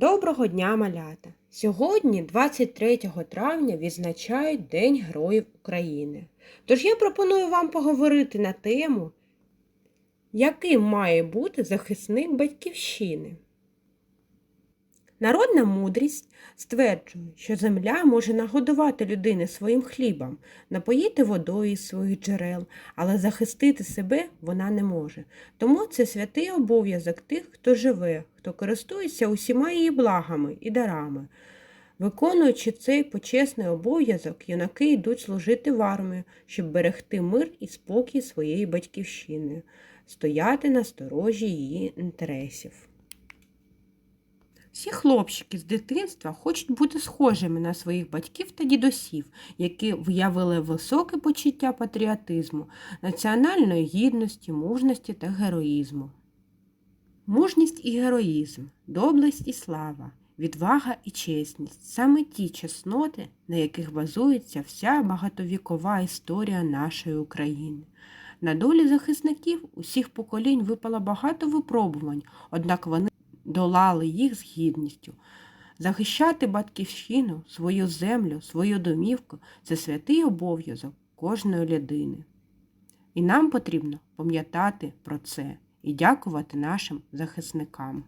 Доброго дня, малята! Сьогодні, 23 травня, відзначають День Героїв України. Тож я пропоную вам поговорити на тему, яким має бути захисник батьківщини. Народна мудрість стверджує, що земля може нагодувати людини своїм хлібом, напоїти водою із своїх джерел, але захистити себе вона не може. Тому це святий обов'язок тих, хто живе, хто користується усіма її благами і дарами. Виконуючи цей почесний обов'язок, юнаки йдуть служити в армію, щоб берегти мир і спокій своєї батьківщини, стояти на сторожі її інтересів. Всі хлопчики з дитинства хочуть бути схожими на своїх батьків та дідусів, які виявили високе почуття патріотизму, національної гідності, мужності та героїзму. Мужність і героїзм, доблесть і слава, відвага і чесність саме ті чесноти, на яких базується вся багатовікова історія нашої України. На долі захисників усіх поколінь випало багато випробувань, однак вони долали їх з гідністю. Захищати батьківщину, свою землю, свою домівку це святий обов'язок кожної людини. І нам потрібно пам'ятати про це і дякувати нашим захисникам.